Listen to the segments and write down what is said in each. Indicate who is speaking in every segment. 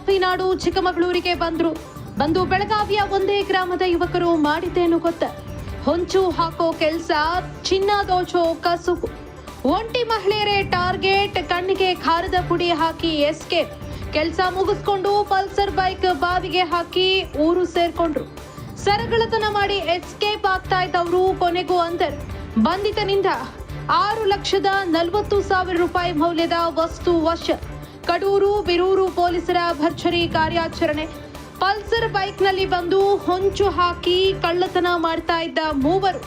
Speaker 1: ಕೆಲಸಕ್ಕಾಗಿ ಕಾಫಿ ನಾಡು ಚಿಕ್ಕಮಗಳೂರಿಗೆ ಬಂದ್ರು. ಬಂದು ಬೆಳಗಾವಿಯ ಒಂದೇ ಗ್ರಾಮದ ಯುವಕರು ಮಾಡಿದ್ದೇನು ಗೊತ್ತ? ಹೊಂಚು ಹಾಕೋ ಕೆಲಸ, ಚಿನ್ನ ದೋಚೋ ಕಸುಬು. ಒಂಟಿ ಮಹಿಳೆಯರೇ ಟಾರ್ಗೆಟ್, ಕಣ್ಣಿಗೆ ಖಾರದ ಪುಡಿ ಹಾಕಿ ಎಸ್ಕೇಪ್. ಕೆಲಸ ಮುಗಿಸ್ಕೊಂಡು ಪಲ್ಸರ್ ಬೈಕ್ ಬಾವಿಗೆ ಹಾಕಿ ಊರು ಸೇರ್ಕೊಂಡ್ರು. ಸರಗಳತನ ಮಾಡಿ ಎಸ್ಕೇಪ್ ಆಗ್ತಾ ಇದ್ದವರು ಕೊನೆಗೂ ಅಂದರ್ ಬಂಧಿತನಿಂದ ಆರು ಲಕ್ಷದ ನಲವತ್ತು ಸಾವಿರ ರೂಪಾಯಿ ಮೌಲ್ಯದ ವಸ್ತು ವಶ. ಕಡೂರು, ಬಿರೂರು ಪೊಲೀಸರ ಭರ್ಜರಿ ಕಾರ್ಯಾಚರಣೆ. ಪಲ್ಸರ್ ಬೈಕ್ನಲ್ಲಿ ಬಂದು ಹೊಂಚು ಹಾಕಿ ಕಳ್ಳತನ ಮಾಡ್ತಾ ಇದ್ದ ಮೂವರು.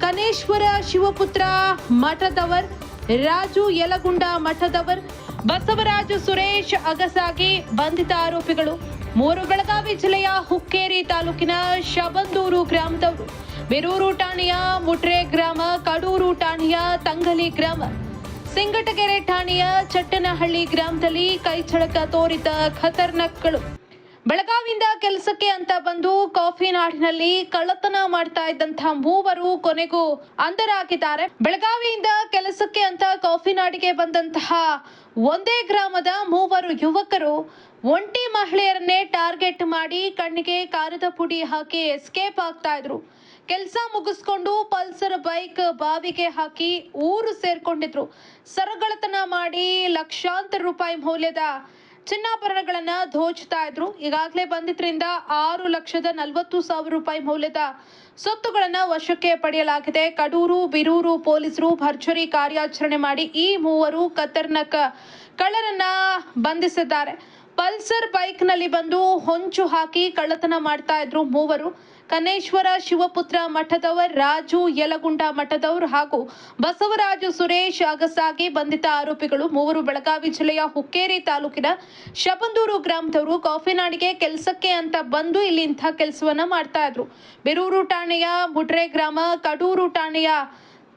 Speaker 1: ಕನೇಶ್ವರ ಶಿವಪುತ್ರ ಮಠದವರ್, ರಾಜು ಯಲಗುಂಡ ಮಠದವರ್, ಬಸವರಾಜು ಸುರೇಶ್ ಅಗಸಾಗಿ ಬಂಧಿತ ಆರೋಪಿಗಳು. ಮೂರು ಬೆಳಗಾವಿ ಜಿಲ್ಲೆಯ ಹುಕ್ಕೇರಿ ತಾಲೂಕಿನ ಶಬಂದೂರು ಗ್ರಾಮದವರು. ಬಿರೂರು ಠಾಣೆಯ ಮುಟ್ರೆ ಗ್ರಾಮ, ಕಡೂರು ಠಾಣೆಯ ತಂಗಲಿ ಗ್ರಾಮ. ಸಿಂಗಟಗೆರೆ ಠಾಣೆಯ ಚಟ್ಟನಹಳ್ಳಿ ಗ್ರಾಮದಲ್ಲಿ ಕೈಚಳಕ ತೋರಿದ ಖತರ್ನಾಕ್ಗಳು. ಬೆಳಗಾವಿಯಿಂದ ಕೆಲಸಕ್ಕೆ ಅಂತ ಬಂದು ಕಾಫಿ ನಾಡಿನಲ್ಲಿ ಕಳ್ಳತನ ಮಾಡ್ತಾ ಇದ್ದಂತಹ ಮೂವರು ಕೊನೆಗೂ ಅಂಧರಾಗಿದ್ದಾರೆ. ಬೆಳಗಾವಿಯಿಂದ ಕೆಲಸಕ್ಕೆ ಅಂತ ಕಾಫಿ ನಾಡಿಗೆ ಬಂದಂತಹ ಒಂದೇ ಗ್ರಾಮದ ಮೂವರು ಯುವಕರು ಒಂಟಿ ಮಹಿಳೆಯರನ್ನೇ ಟಾರ್ಗೆಟ್ ಮಾಡಿ ಕಣ್ಣಿಗೆ ಕಾರದ ಪುಡಿ ಹಾಕಿ ಎಸ್ಕೇಪ್ ಆಗ್ತಾ ಇದ್ರು. ಕೆಲಸ ಮುಗಿಸ್ಕೊಂಡು ಪಲ್ಸರ್ ಬೈಕ್ ಬಾವಿಗೆ ಹಾಕಿ ಊರು ಸೇರ್ಕೊಂಡಿದ್ರು. ಸರಗಳತನ ಮಾಡಿ ಲಕ್ಷಾಂತರ ರೂಪಾಯಿ ಮೌಲ್ಯದ ಚಿನ್ನಾಭರಣಗಳನ್ನ ದೋಚ್ತಾ ಇದ್ರು. ಈಗಾಗಲೇ ಬಂದಿದ್ರಿಂದ ಆರು ಲಕ್ಷದ ನಲವತ್ತು ಸಾವಿರ ರೂಪಾಯಿ ಮೌಲ್ಯದ ಸೊತ್ತುಗಳನ್ನ ವಶಕ್ಕೆ ಪಡೆಯಲಾಗಿದೆ. ಕಡೂರು, ಬಿರೂರು ಪೊಲೀಸರು ಭರ್ಜರಿ ಕಾರ್ಯಾಚರಣೆ ಮಾಡಿ ಈ ಮೂವರು ಕತರ್ನಕ ಕಳ್ಳರನ್ನ ಬಂಧಿಸಿದ್ದಾರೆ. ಪಲ್ಸರ್ ಬೈಕ್ನಲ್ಲಿ ಬಂದು ಹೊಂಚು ಹಾಕಿ ಕಳ್ಳತನ ಮಾಡ್ತಾ ಇದ್ರು ಮೂವರು. ಕನೇಶ್ವರ ಶಿವಪುತ್ರ ಮಠದವರ್, ರಾಜು ಯಲಗುಂಡ ಮಠದವರು ಹಾಗೂ ಬಸವರಾಜು ಸುರೇಶ್ ಅಗಸಾಗಿ ಬಂಧಿತ ಆರೋಪಿಗಳು ಮೂವರು ಬೆಳಗಾವಿ ಜಿಲ್ಲೆಯ ಹುಕ್ಕೇರಿ ತಾಲೂಕಿನ ಶಬಂದೂರು ಗ್ರಾಮದವರು ಕಾಫಿ ನಾಡಿಗೆ ಕೆಲಸಕ್ಕೆ ಅಂತ ಬಂದು ಇಲ್ಲಿ ಇಂಥ ಕೆಲಸವನ್ನ ಮಾಡ್ತಾ ಇದ್ರು. ಬೆರೂರು ಠಾಣೆಯ ಮುಡ್ರೆ ಗ್ರಾಮ, ಕಡೂರು ಠಾಣೆಯ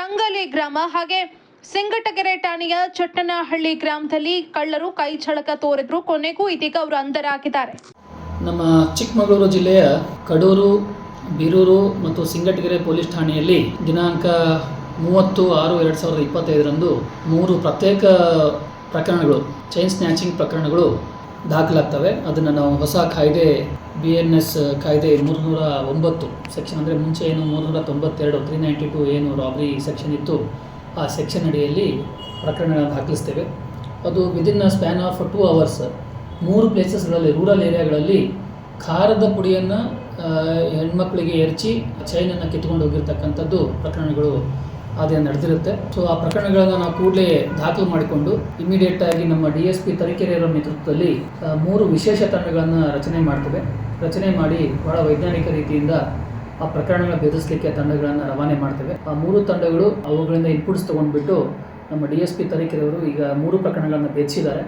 Speaker 1: ತಂಗಲಿ ಗ್ರಾಮ, ಹಾಗೆ ಸಿಂಗಟಗೆರೆ ಠಾಣೆಯ ಚಟ್ಟನಹಳ್ಳಿ ಗ್ರಾಮದಲ್ಲಿ ಕಳ್ಳರು ಕೈ ಚಳಕ ತೋರಿದ್ರು. ಕೊನೆಗೂ ಇದೀಗ ಅವರು ಅಂಧರಾಗಿದ್ದಾರೆ.
Speaker 2: ನಮ್ಮ ಚಿಕ್ಕಮಗಳೂರು ಜಿಲ್ಲೆಯ ಕಡೂರು, ಬೀರೂರು ಮತ್ತು ಸಿಂಗಟಗೆರೆ ಪೊಲೀಸ್ ಠಾಣೆಯಲ್ಲಿ ದಿನಾಂಕ ಮೂವತ್ತು ಆರು ಎರಡು ಸಾವಿರದ ಇಪ್ಪತ್ತೈದರಂದು ಮೂರು ಪ್ರತ್ಯೇಕ ಪ್ರಕರಣಗಳು, ಚೈನ್ ಸ್ನ್ಯಾಚಿಂಗ್ ಪ್ರಕರಣಗಳು ದಾಖಲಾಗ್ತವೆ. ಅದನ್ನು ನಾವು ಹೊಸ ಕಾಯ್ದೆ, ಬಿ ಎನ್ ಎಸ್ ಕಾಯ್ದೆ ಮೂರುನೂರ ಒಂಬತ್ತು, ಸೆಕ್ಷನ್ ಅಂದರೆ ಮುಂಚೆ ಏನು ಮೂರುನೂರ ತೊಂಬತ್ತೆರಡು, ತ್ರೀ ನೈಂಟಿ ಟು ಏನು ರಾಬ್ರಿ ಸೆಕ್ಷನ್ ಇತ್ತು. ಆ ಸೆಕ್ಷನ್ ಅಡಿಯಲ್ಲಿ ಪ್ರಕರಣಗಳನ್ನು ದಾಖಲಿಸ್ತೇವೆ. ಅದು within a span of two hours ಮೂರು ಪ್ಲೇಸಸ್ಗಳಲ್ಲಿ ರೂರಲ್ ಏರಿಯಾಗಳಲ್ಲಿ ಖಾರದ ಪುಡಿಯನ್ನು ಹೆಣ್ಮಕ್ಳಿಗೆ ಎರಚಿ ಚೈನನ್ನು ಕಿತ್ಕೊಂಡು ಹೋಗಿರ್ತಕ್ಕಂಥದ್ದು ಪ್ರಕರಣಗಳು ಅದೇ ನಡೆದಿರುತ್ತೆ. ಸೊ ಆ ಪ್ರಕರಣಗಳನ್ನು ನಾವು ಕೂಡಲೇ ದಾಖಲು ಮಾಡಿಕೊಂಡು ಇಮಿಡಿಯೇಟ್ ಆಗಿ ನಮ್ಮ ಡಿ ಎಸ್ ಪಿ ತರೀಕೆರೆಯವರ ನೇತೃತ್ವದಲ್ಲಿ ಮೂರು ವಿಶೇಷ ತಂಡಗಳನ್ನು ರಚನೆ ಮಾಡ್ತೇವೆ. ರಚನೆ ಮಾಡಿ ಬಹಳ ವೈಜ್ಞಾನಿಕ ರೀತಿಯಿಂದ ಆ ಪ್ರಕರಣಗಳ ಬೆದರಿಸಲಿಕ್ಕೆ ತಂಡಗಳನ್ನು ರವಾನೆ ಮಾಡ್ತೇವೆ. ಆ ಮೂರು ತಂಡಗಳು ಅವುಗಳಿಂದ ಇನ್ಪುಟ್ಸ್ ತೊಗೊಂಡ್ಬಿಟ್ಟು ನಮ್ಮ ಡಿ ಎಸ್ ಪಿ ತರೀಕೆರೆಯವರು ಈಗ ಮೂರು ಪ್ರಕರಣಗಳನ್ನು ಬೆದರಿಸಿದ್ದಾರೆ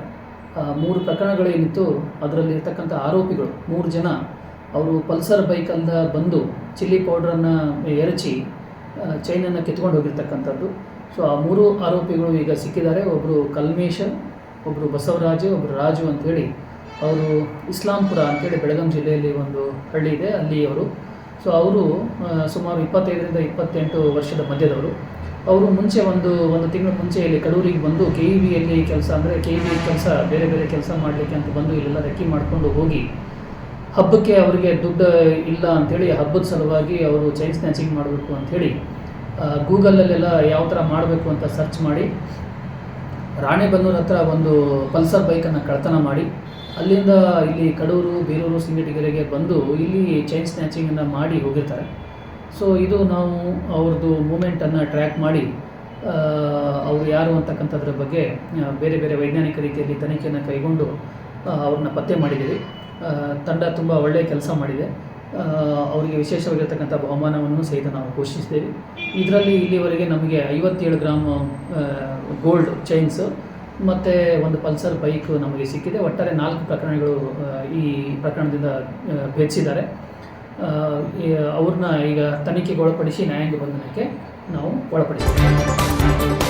Speaker 2: ಆ ಮೂರು ಪ್ರಕರಣಗಳೇನಿತ್ತು ಅದರಲ್ಲಿ ಇರ್ತಕ್ಕಂಥ ಆರೋಪಿಗಳು ಮೂರು ಜನ, ಅವರು ಪಲ್ಸರ್ ಬೈಕಲ್ಲಿ ಬಂದು ಚಿಲ್ಲಿ ಪೌಡ್ರನ್ನು ಎರಚಿ ಚೈನನ್ನು ಕಿತ್ಕೊಂಡು ಹೋಗಿರ್ತಕ್ಕಂಥದ್ದು. ಸೊ, ಆ ಮೂರು ಆರೋಪಿಗಳು ಈಗ ಸಿಕ್ಕಿದ್ದಾರೆ. ಒಬ್ಬರು ಕಲ್ಮೇಶ ಒಬ್ಬರು ಬಸವರಾಜು ಒಬ್ಬರು ರಾಜು ಅಂಥೇಳಿ ಅವರು ಇಸ್ಲಾಂಪುರ ಅಂತೇಳಿ ಬೆಳಗಾಂ ಜಿಲ್ಲೆಯಲ್ಲಿ ಒಂದು ಹಳ್ಳಿ ಇದೆ. ಅಲ್ಲಿ ಅವರು ಸೊ ಅವರು ಸುಮಾರು ಇಪ್ಪತ್ತೈದರಿಂದ ಇಪ್ಪತ್ತೆಂಟು ವರ್ಷದ ಮಧ್ಯದವರು. ಅವರು ಮುಂಚೆ ಒಂದು ಒಂದು ತಿಂಗಳ ಮುಂಚೆ ಇಲ್ಲಿ ಕಡೂರಿಗೆ ಬಂದು ಕೆ ಇ ಬಿಯಲ್ಲಿ ಕೆಲಸ ಅಂದರೆ ಕೆ ಇ ಬಿ ಕೆಲಸ, ಬೇರೆ ಬೇರೆ ಕೆಲಸ ಮಾಡಲಿಕ್ಕೆ ಅಂತ ಬಂದು ಇಲ್ಲೆಲ್ಲ ರೆಕ್ಕಿ ಮಾಡಿಕೊಂಡು ಹೋಗಿ, ಹಬ್ಬಕ್ಕೆ ಅವರಿಗೆ ದುಡ್ಡು ಇಲ್ಲ ಅಂಥೇಳಿ ಹಬ್ಬದ ಸಲುವಾಗಿ ಅವರು ಚೈನ್ ಸ್ನ್ಯಾಚಿಂಗ್ ಮಾಡಬೇಕು ಅಂಥೇಳಿ ಗೂಗಲಲ್ಲೆಲ್ಲ ಯಾವ ಥರ ಮಾಡಬೇಕು ಅಂತ ಸರ್ಚ್ ಮಾಡಿ ರಾಣೆಬೆನ್ನೂರು ಹತ್ರ ಒಂದು ಪಲ್ಸರ್ ಬೈಕನ್ನು ಕಳ್ತನ ಮಾಡಿ, ಅಲ್ಲಿಂದ ಇಲ್ಲಿ ಕಡೂರು, ಬೀರೂರು ಸಿಂಗಟಗೆರೆಗೆ ಬಂದು ಇಲ್ಲಿ ಚೈನ್ ಸ್ನ್ಯಾಚಿಂಗನ್ನು ಮಾಡಿ ಹೋಗಿರ್ತಾರೆ. ಸೊ ಇದು ನಾವು ಅವ್ರದ್ದು ಮೂಮೆಂಟನ್ನು ಟ್ರ್ಯಾಕ್ ಮಾಡಿ ಅವರು ಯಾರು ಅಂತಕ್ಕಂಥದ್ರ ಬಗ್ಗೆ ಬೇರೆ ಬೇರೆ ವೈಜ್ಞಾನಿಕ ರೀತಿಯಲ್ಲಿ ತನಿಖೆಯನ್ನು ಕೈಗೊಂಡು ಅವ್ರನ್ನ ಪತ್ತೆ ಮಾಡಿದ್ದೀವಿ. ತಂಡ ತುಂಬ ಒಳ್ಳೆಯ ಕೆಲಸ ಮಾಡಿದೆ. ಅವರಿಗೆ ವಿಶೇಷವಾಗಿರ್ತಕ್ಕಂಥ ಬಹುಮಾನವನ್ನು ಸಹಿತ ನಾವು ಘೋಷಿಸಿದ್ದೇವೆ ಇದರಲ್ಲಿ ಇಲ್ಲಿವರೆಗೆ ನಮಗೆ ಐವತ್ತೇಳು ಗ್ರಾಮ್ ಗೋಲ್ಡ್ ಚೈನ್ಸು ಮತ್ತು ಒಂದು ಪಲ್ಸರ್ ಬೈಕ್ ನಮಗೆ ಸಿಕ್ಕಿದೆ. ಒಟ್ಟಾರೆ ನಾಲ್ಕು ಪ್ರಕರಣಗಳು ಈ ಪ್ರಕರಣದಿಂದ ಭೇದಿಸಿದ್ದಾರೆ. ಅವ್ರನ್ನ ಈಗ ತನಿಖೆಗೆ ಒಳಪಡಿಸಿ ನ್ಯಾಯಾಂಗ ಬಂಧನಕ್ಕೆ ನಾವು ಒಳಪಡಿಸಿದ್ದೇವೆ.